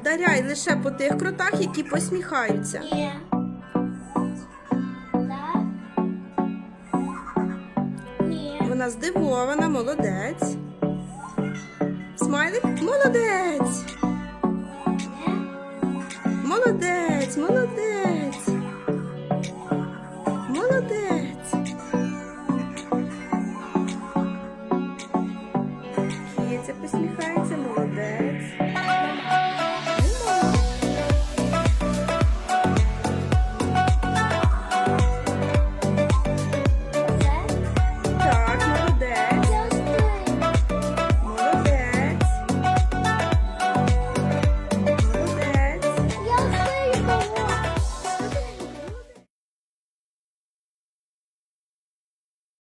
Вдаряй лише по тих кротах, які посміхаються. Так. Вона здивована, молодець. Смайлик, молодець. Молодець, молодець. Молодець. Киця посміхається,